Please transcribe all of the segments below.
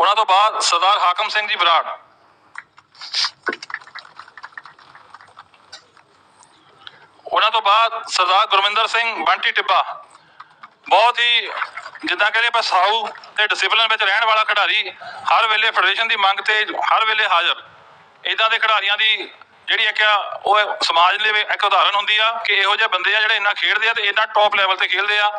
ਉਹਨਾਂ ਤੋਂ ਬਾਅਦ ਸਰਦਾਰ ਹਾਕਮ ਸਿੰਘ ਜੀ ਬਰਾੜ। ਉਹਨਾਂ ਤੋਂ ਬਾਅਦ ਸਰਦਾਰ ਗੁਰਮਿੰਦਰ ਸਿੰਘ ਬੰਟੀ ਟਿੱਬਾ। ਬਹੁਤ ਹੀ ਜਿੱਦਾਂ ਕਹਿੰਦੇ ਆਪਾਂ ਸਾਊ ਤੇ ਡਿਸਪਲਿਨ ਵਿੱਚ ਰਹਿਣ ਵਾਲਾ ਖਿਡਾਰੀ ਹਰ ਵੇਲੇ ਫੈਡਰੇਸ਼ਨ ਦੀ ਮੰਗ ਤੇ ਹਰ ਵੇਲੇ ਹਾਜ਼ਰ। ਇਦਾਂ ਦੇ ਖਿਡਾਰੀਆਂ ਦੀ ਜਿਹੜੀ ਇੱਕ ਉਹ ਸਮਾਜ ਲਈ ਇੱਕ ਉਦਾਹਰਨ ਹੁੰਦੀ ਆ ਕਿ ਇਹੋ ਜਿਹੇ ਬੰਦੇ ਆ ਜਿਹੜੇ ਇੰਨਾ ਖੇਡਦੇ ਆ ਤੇ ਇੰਨਾ ਟੌਪ ਲੈਵਲ ਤੇ ਖੇਡਦੇ ਆ।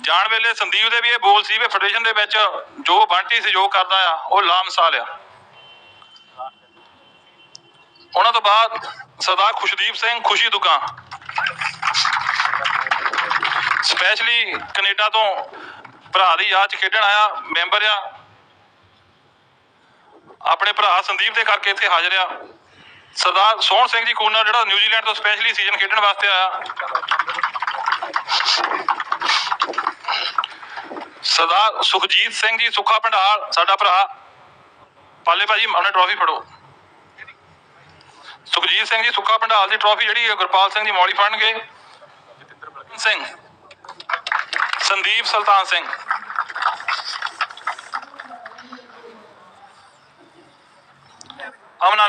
ਜਾਣ ਵੇਲੇ ਸੰਦੀਪ ਦੇ ਵੀ ਇਹ ਬੋਲ ਸੀ ਵੀ ਫੈਡਰੇਸ਼ਨ ਦੇ ਵਿੱਚ ਜੋ ਬੰਟੀ ਸਹਿਯੋਗ ਕਰਦਾ ਆ, ਉਹ ਲਾਮਿਸਾਲ ਆ। ਉਹਨਾਂ ਤੋਂ ਬਾਅਦ ਸਰਦਾਰ ਖੁਸ਼ਦੀਪ ਸਿੰਘ, ਖੁਸ਼ੀ ਦੁਕਾਨ। ਸਪੈਸ਼ਲੀ ਕੈਨੇਡਾ ਤੋਂ ਭਰਾ ਦੀ ਯਾਦ ਚ ਖੇਡਣ ਆਇਆ ਮੈਂਬਰ ਆ। ਆਪਣੇ ਭਰਾ ਸੰਦੀਪ ਦੇ ਕਰਕੇ ਇੱਥੇ ਹਾਜ਼ਰ ਆ। ਸਰਦਾਰ ਸੋਹਣ ਸਿੰਘ ਜੀ ਕੂਨਰ ਜਿਹੜਾ ਨਿਊਜ਼ੀਲੈਂਡ ਤੋਂ ਸਪੈਸ਼ਲੀ ਸੀਜ਼ਨ ਖੇਡਣ ਵਾਸਤੇ ਆਇਆ। ਸਰਦਾਰ ਸੁਖਜੀਤ ਸਿੰਘ ਜੀ ਸੁੱਖਾ ਭੰਡਾਰ ਸਾਡਾ ਭਰਾ। ਪਾਲੇ ਭਾਜੀ, ਆਪਣੇ ਟਰੋਫੀ ਫੜੋ। ਸੁਖਜੀਤ ਸਿੰਘ ਜੀ ਸੁੱਖਾ ਭੰਡਾਲ ਦੀ ਟਰੋਫੀ ਜਿਹੜੀ ਗੁਰਪਾਲ ਸਿੰਘ ਦੀ ਮੌਲੀ ਫੜਨਗੇ। ਸਿੰਘ। ਸੰਦੀਪ ਸੁਲਤਾਨ ਸਿੰਘ। ਅਮਨਾ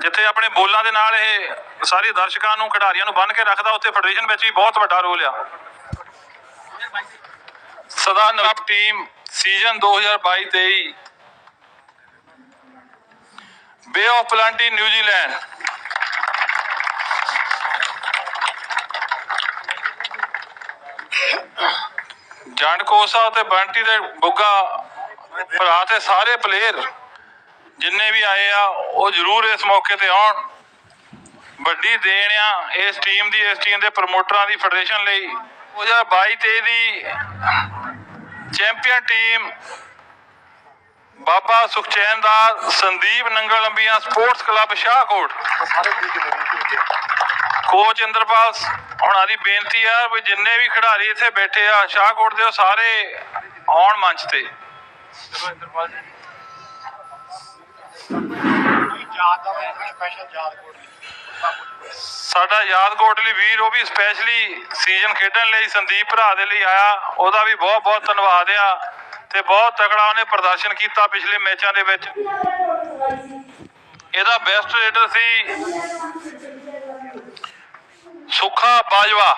ਜਿੱਥੇ ਆਪਣੇ ਬੋਲਾਂ ਦੇ ਨਾਲ ਇਹ ਸਾਰੇ ਦਰਸ਼ਕਾਂ ਨੂੰ, ਖਿਡਾਰੀਆਂ ਨੂੰ ਬੰਨ ਕੇ ਰੱਖਦਾ, ਉੱਥੇ ਫੈਡਰੇਸ਼ਨ ਵਿੱਚ ਵੀ ਬਹੁਤ ਵੱਡਾ ਰੋਲ ਆ। ਸਦਾ ਨਵਾਬ team season 2022-23 Bay of Plenty New Zealand ਜੰਡ ਕੋਸਾ ਤੇ ਬੰਟੀ ਦੇ ਬੁੱਗਾ ਭਰਾ ਤੇ ਸਾਰੇ ਪਲੇਅਰ ਜਿੰਨੇ ਵੀ ਆਏ ਆ, ਉਹ ਜ਼ਰੂਰ ਇਸ ਮੌਕੇ ਤੇ ਆਉਣ। ਵੱਡੀ ਦੇਣ ਆ ਇਸ ਟੀਮ ਦੀ, ਇਸ ਟੀਮ ਦੇ ਪ੍ਰਮੋਟਰਾਂ ਦੀ ਫੈਡਰੇਸ਼ਨ ਲਈ। 2022 ਤੇ ਦੀ ਚੈਂਪੀਅਨ ਟੀਮ ਬਾਬਾ ਸੁਖਚੈਨ ਦਾ Sandeep Nangal Lambian sports club Shahkot. Coach Inderpal ਹੁਣਾਂ ਦੀ ਬੇਨਤੀ ਆ ਵੀ ਜਿੰਨੇ ਵੀ ਖਿਡਾਰੀ ਇੱਥੇ ਬੈਠੇ ਆ, ਸ਼ਾਹਕੋਟ ਦੇ ਉਹ ਸਾਰੇ ਆਉਣ ਮੰਚ ਤੇ। ਯਾਦ ਦਾ ਮੈਂ ਸਪੈਸ਼ਲ ਯਾਦ ਕੋਡ ਵੀਰ, ਉਹ ਵੀ ਸਪੈਸ਼ਲੀ ਸੀਜ਼ਨ ਖੇਡਣ ਲਈ, ਸੰਦੀਪ ਭਰਾ ਦੇ ਲਈ ਆਇਆ। ਉਹਦਾ ਵੀ ਬਹੁਤ ਬਹੁਤ ਧੰਨਵਾਦ ਆ ਤੇ ਬਹੁਤ ਤਕੜਾ ਉਹਨੇ ਪ੍ਰਦਰਸ਼ਨ ਕੀਤਾ ਪਿਛਲੇ ਮੈਚਾਂ ਦੇ ਵਿੱਚ। ਇਹਦਾ ਬੈਸਟ ਰੇਡਰ ਸੀ ਸੁੱਖਾ ਬਾਜਵਾ।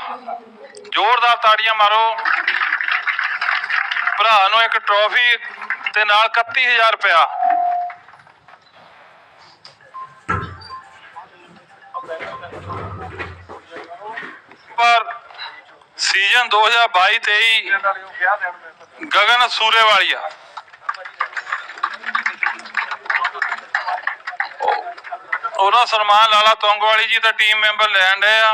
ਜ਼ੋਰਦਾਰ ਤਾੜੀਆਂ ਮਾਰੋ। ਭਰਾ ਨੂੰ ਇੱਕ ਟਰੋਫੀ ਤੇ ਨਾਲ 31000 ਰੁਪਇਆ। ਪਰ ਸੀਜ਼ਨ 2022-23 ਵਿਆਹ ਦੇਣ ਗਗਨ ਸੂਰੇਵਾਲੀਆ। ਉਹ- ਉਹਦਾ ਸਨਮਾਨ ਲਾਲਾ ਤੋਂਗਵਾਲੀ ਜੀ ਦਾ ਟੀਮ ਮੈਂਬਰ ਲੈਣ ਡਏ ਆ।